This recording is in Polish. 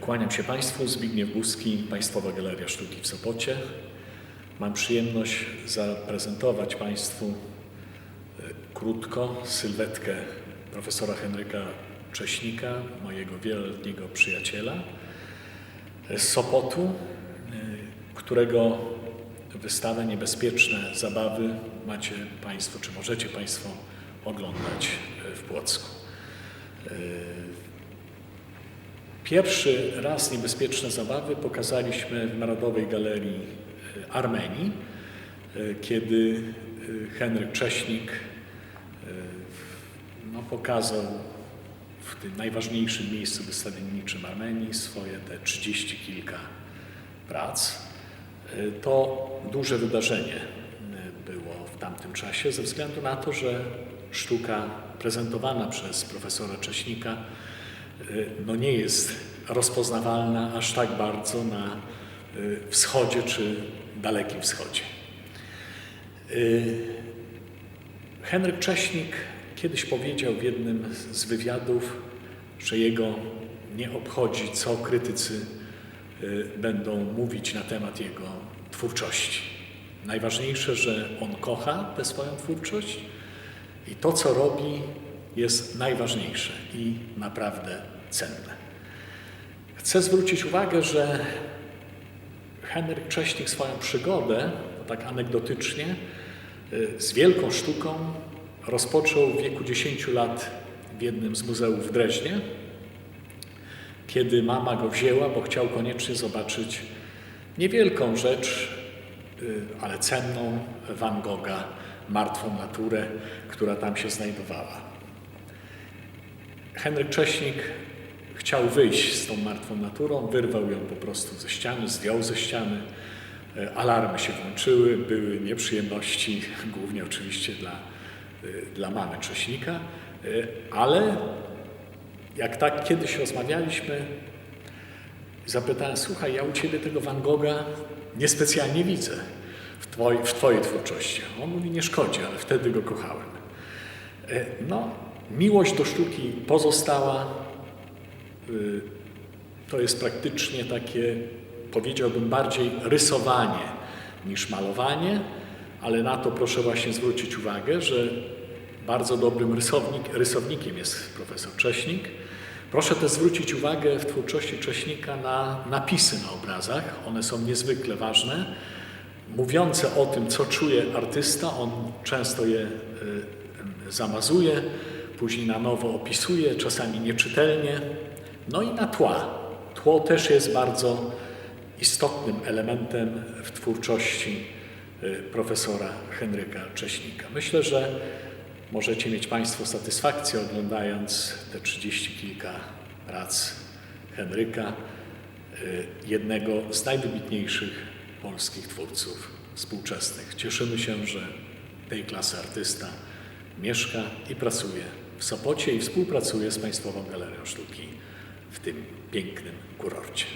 Kłaniam się Państwu, Zbigniew Głuski, Państwowa Galeria Sztuki w Sopocie. Mam przyjemność zaprezentować Państwu e, krótko sylwetkę profesora Henryka Cześnika, mojego wieloletniego przyjaciela z Sopotu, e, którego wystawę Niebezpieczne Zabawy macie Państwo, czy możecie Państwo oglądać e, w Płocku. Pierwszy raz niebezpieczne zabawy pokazaliśmy w Narodowej Galerii e, Armenii, e, kiedy e, Henryk Cześnik no, pokazał w tym najważniejszym miejscu wystawienniczym Armenii swoje te trzydzieści kilka prac. To duże wydarzenie było w tamtym czasie ze względu na to, że sztuka prezentowana przez profesora Cześnika no nie jest rozpoznawalna aż tak bardzo na y, wschodzie czy dalekim wschodzie. Y, Henryk Cześnik kiedyś powiedział w jednym z wywiadów, że jego nie obchodzi, co krytycy y, będą mówić na temat jego twórczości. Najważniejsze, że on kocha tę swoją twórczość i to, co robi, jest najważniejsze i naprawdę cenne. Chcę zwrócić uwagę, że Henryk Cześnik swoją przygodę, tak anegdotycznie, y, z wielką sztuką rozpoczął w wieku 10 lat w jednym z muzeów w Dreźnie, kiedy mama go wzięła, bo chciał koniecznie zobaczyć niewielką rzecz, y, ale cenną Van Gogha, martwą naturę, która tam się znajdowała. Henryk Cześnik chciał wyjść z tą martwą naturą, wyrwał ją po prostu ze ściany, zdjął ze ściany. E, Alarmy się włączyły, były nieprzyjemności, głównie oczywiście dla, e, dla mamy Cześnika, E, ale jak tak kiedyś rozmawialiśmy, zapytałem, słuchaj, ja u Ciebie tego Van Gogha niespecjalnie widzę w, twoj, w Twojej twórczości. On mówi, nie szkodzi, ale wtedy go kochałem. No, miłość do sztuki pozostała. Y, To jest praktycznie takie, powiedziałbym, bardziej rysowanie niż malowanie, ale na to proszę właśnie zwrócić uwagę, że bardzo dobrym rysownik, rysownikiem jest profesor Cześnik. Proszę też zwrócić uwagę w twórczości Cześnika na napisy na obrazach. One są niezwykle ważne, mówiące o tym, co czuje artysta. On często je y, zamazuje, później na nowo opisuje, czasami nieczytelnie. No i na tła. Tło też jest bardzo istotnym elementem w twórczości y, profesora Henryka Cześnika. Myślę, że możecie mieć Państwo satysfakcję oglądając te trzydzieści kilka prac Henryka, y, jednego z najwybitniejszych polskich twórców współczesnych. Cieszymy się, że tej klasy artysta mieszka i pracuje w Sopocie i współpracuje z Państwową Galerią Sztuki w tym pięknym kurorcie.